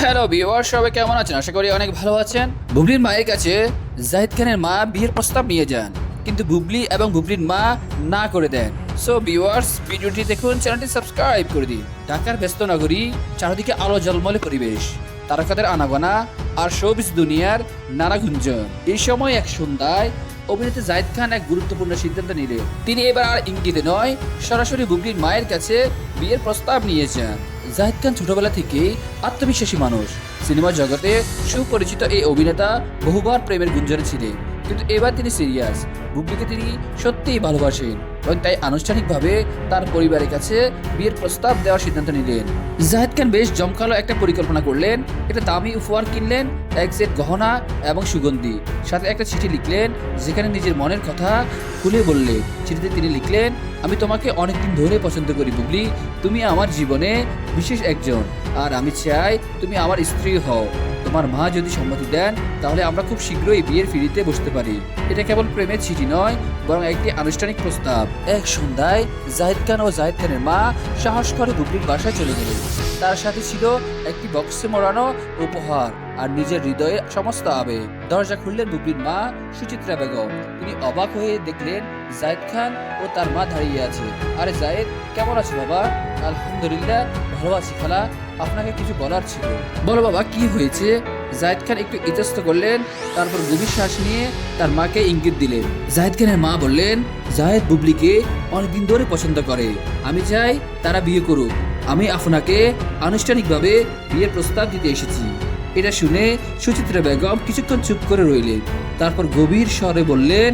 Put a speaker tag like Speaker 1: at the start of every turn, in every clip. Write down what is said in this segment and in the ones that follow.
Speaker 1: Hello viewer সবাই কেমন আছেন? আশা করি অনেক ভালো আছেন। বুবলির মায়ের কাছে জাহিদ খানের মা বিয়ের প্রস্তাব নিয়ে যান, কিন্তু বুবলি এবং বুবলির মা না করে দেন। সো ভিউয়ার্স ভিডিওটি দেখুন চ্যানেলটি সাবস্ক্রাইব করে দিন। ঢাকার ব্যস্ত নগরী, চারদিকে আলো জলমলে পরিবেশ। তারকাদের আনাগোনা আর শোবিস দুনিয়ার নানা গুঞ্জন। এই সময় এক সন্ধ্যায় অভিনেতা জাহিদ খান এক গুরুত্বপূর্ণ সিদ্ধান্ত নিলেন। তিনি এবার আর ইঙ্গিতে নয়, সরাসরি বুবলির মায়ের কাছে বিয়ের প্রস্তাব নিয়েছেন জাহিদ খান ছোটবেলা থেকে আত্মবিশ্বাসী মানুষ। সিনেমা জগতে সুপরিচিত এই অভিনেতা বহুবার প্রেমের গুঞ্জনে ছিলেন। কিন্তু এবার তিনি সিরিয়াস বুবলিকে তিনি সত্যিই ভালোবাসেন। এবং তাই আনুষ্ঠানিকভাবে তার পরিবারের কাছে বিয়ের প্রস্তাব দেওয়ার সিদ্ধান্ত নিলেন। জাহিদ খান বেশ জমকালো একটা পরিকল্পনা করলেন। একটা দামি উপহার কিনলেন, এক সেট গহনা এবং সুগন্ধি। সাথে একটা চিঠি লিখলেন, যেখানে নিজের মনের কথা খুলে বললেন চিঠিতে তিনি লিখলেন, আমি তোমাকে অনেকদিন ধরে পছন্দ করি বুবলি, তুমি আমার জীবনে বিশেষ একজন। আর আমি চাই তুমি আমার স্ত্রী হও। তোমার মা যদি সম্মতি দেন, তাহলে আমরা খুব শীঘ্রই বিয়ের ফিরিতে বসতে পারি। এটা কেবল প্রেমের চিঠি নয়, বরং একটি আনুষ্ঠানিক প্রস্তাব। এক সন্ধ্যায় জাহিদ খান ও জাহিদ খানের মা সাহস করে দুপুর বাসায় চলে গেলেন। তার সাথে ছিল একটি বক্সে মোড়ানো উপহার আর নিজের হৃদয়ে সমস্ত আবেগ। দরজা খুললেন বুবলির মা সুচিত্রা বেগম। তিনি অবাক হয়ে দেখলেন জায়েদ খান ও তার মা দাঁড়িয়ে আছে। আরে জায়েদ, কেমন আছো বাবা? আলহামদুলিল্লাহ, ভালো আছি খালা। আপনাকে কিছু বলার ছিল। বলো বাবা, কি হয়েছে? জায়েদ খান একটু ইতস্ত করলেন, তারপর গভীর শ্বাস নিয়ে তার মাকে ইঙ্গিত দিলেন। জায়েদ খানের মা বললেন, জায়েদ বুবলিকে অনেকদিন ধরে পছন্দ করে। আমি চাই তারা বিয়ে করুক। আমি আপনাকে আনুষ্ঠানিকভাবে বিয়ের প্রস্তাব দিতে এসেছি। এটা শুনে সুচিত্রা বেগম কিছুক্ষণ চুপ করে রইলেন। তারপর গভীর স্বরে বললেন,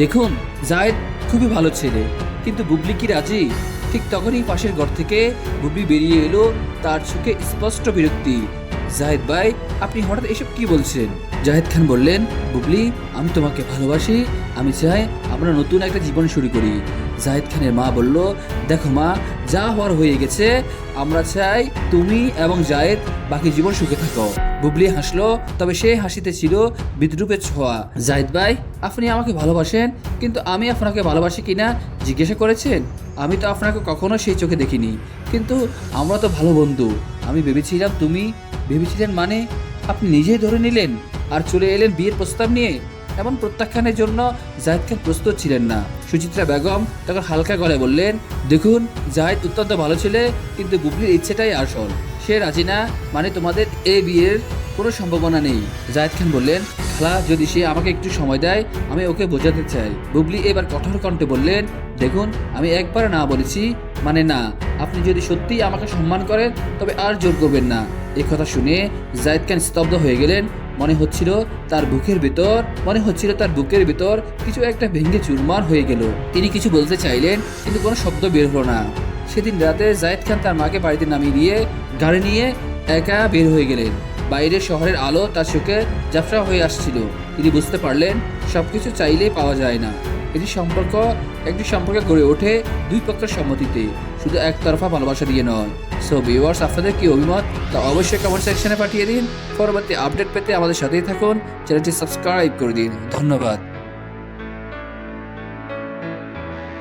Speaker 1: দেখুন, জায়েদ খুবই ভালো ছেলে, কিন্তু বুবলি কি রাজি? ঠিক তখনই পাশের ঘর থেকে বুবলি বেরিয়ে এলো, তার চোখে স্পষ্ট বিরক্তি। জাহেদ ভাই, আপনি হঠাৎ এসব কি বলছেন? জাহেদ খান বললেন, বুবলি, আমি তোমাকে ভালোবাসি, আমি চাই আমরা নতুন একটা জীবন শুরু করি। জাহেদ খানের মা বলল, দেখো মা যা হওয়ার হয়ে গেছে, আমরা চাই তুমি এবং জায়েদ বাকি জীবন সুখে থাকো। বুবলি হাসলো, তবে সে হাসিতে ছিল বিদ্রুপের ছোঁয়া। জাহিদ ভাই, আপনি আমাকে ভালোবাসেন, কিন্তু আমি আপনাকে ভালোবাসি কিনা জিজ্ঞাসা করেছেন? আমি তো আপনাকে কখনো সেই চোখে দেখিনি। কিন্তু আমরা তো ভালো বন্ধু। আমি ভেবেছিলাম তুমি, ভেবেছিলেন মানে আপনি নিজেই ধরে নিলেন, আর চলে এলেন বিয়ের প্রস্তাব নিয়ে? এমন প্রত্যাখ্যানের জন্য জাহিদ খান প্রস্তুত ছিলেন না। সুচিত্রা বেগম তখন হালকা গলায় বললেন, দেখুন জাহিদ অত্যন্ত ভালো ছেলে, কিন্তু বুবলির ইচ্ছেটাই আসল। সে রাজি না মানে তোমাদের এ বিয়ের কোনো সম্ভাবনা নেই। জাহিদ খান বললেন, খালা, যদি সে আমাকে একটু সময় দেয়, আমি ওকে বোঝাতে চাই। বুবলি এবার কঠোর কণ্ঠে বললেন, দেখুন, আমি একবার না বলেছি মানে না। আপনি যদি সত্যিই আমাকে সম্মান করেন, তবে আর জোর করবেন না। এই কথা শুনে জাহিদ খান স্তব্ধ হয়ে গেলেন মনে হচ্ছিল তার বুকের ভেতর, মনে হচ্ছিল তার বুকের ভিতর কিছু একটা ভেঙে চুরমার হয়ে গেল। তিনি কিছু বলতে চাইলেন, কিন্তু কোনো শব্দ বের হলো না। সেদিন রাতে জায়েদ খান তার মাকে বাড়িতে নামিয়ে দিয়ে গাড়ি নিয়ে একা বের হয়ে গেলেন। বাইরের শহরের আলো তার চোখে জাফরা হয়ে আসছিল। তিনি বুঝতে পারলেন, সবকিছু চাইলেই পাওয়া যায় না। এটি সম্পর্ক, একটি সম্পর্ক গড়ে ওঠে দুই পক্ষের সম্মতিতে। শুধু একতরফা ভালোবাসা দিয়ে নয়। সো ভিউয়ার্স আপনাদের কি অভিমত? তা অবশ্যই কমেন্ট সেকশনে পাঠিয়ে দিন। পরবর্তী আপডেট পেতে আমাদের সাথেই থাকুন। চ্যানেলটি সাবস্ক্রাইব করে দিন। ধন্যবাদ।